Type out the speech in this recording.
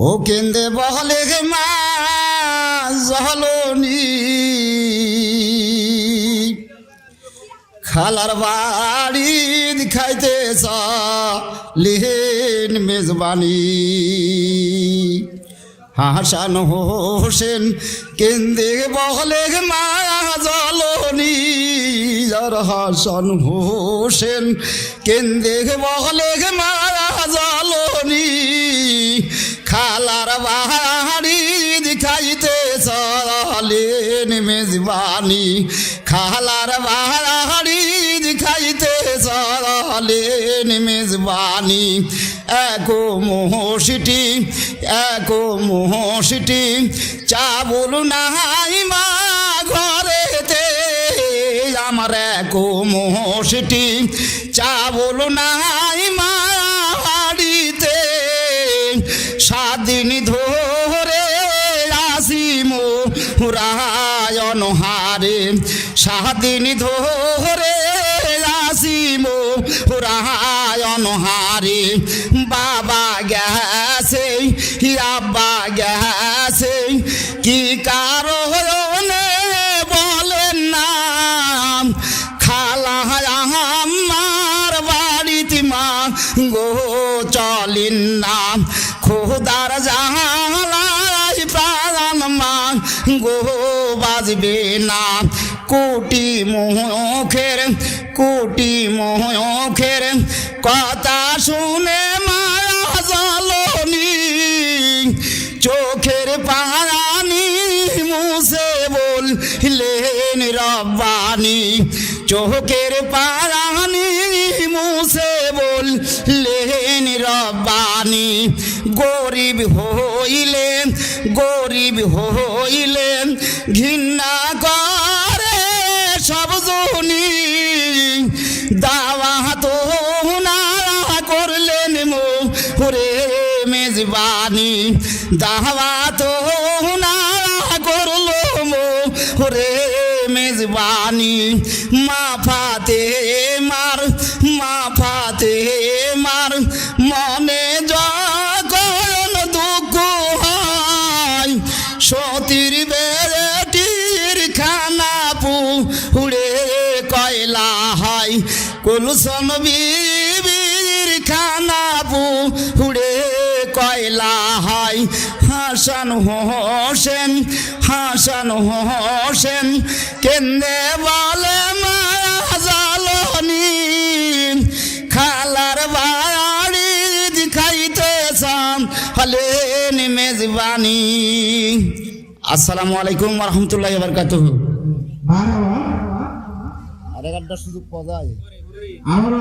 ও কেন্দে বহলে গে মা জহলনি। খালার বাড়ি খাইতে লিহেন মেজবানি। হাসান হোসেন কেন্দে বহলে গে মা জলনি আর হাসান হোসেন কেন্দে বহলে গে মা জলনি, খালার বাহারি দিখাইতে চলেন মেজবানি, খালার বাহারি দিখাইতে চলেন মেজবানি। একো মোহসিটি একো মোহসিটি, চাবুল নাই মা আমার একো মোহসিটি চাবুল নাই মা বাড়িতে সাদিন ধরে আসিম রায়ন হারে। সাদিন ধরে আসিম রায়ন হারে। বাবা গেছে, আব্বা গেছে, কি কারণে চলিন না। খোদার জাহালাই প্রাণ মা গো বাজবে না। কোটি মুখের কোটি মুখের কথা শুনে রব্বানি চোখের পানি মুছে বললেন রব্বানি। গরিব হইলে গরিব হইলে ঘৃণা করে সব জনি। দাওয়া তো না করলেন মো রে মেজবানি। দাওয়া তো না করল মোরে মেজবানি মা ফাতে মার মা ফাতে মার। মনে যখন দুঃখ হয়, সতীর বেটির খানা পুড়ে কয়লা হয়। কুলসন বিবির খানা হাসান হোসেন হাসান হোসেন কেন্দে বলে মায়া জালনি খালার বাড়ি খাইতে হলেন মেজবানি। আসসালামু আলাইকুম রহমতুল্লাহ বরকাত ঘণ্টা সুযোগ পাওয়া যায়। আমরা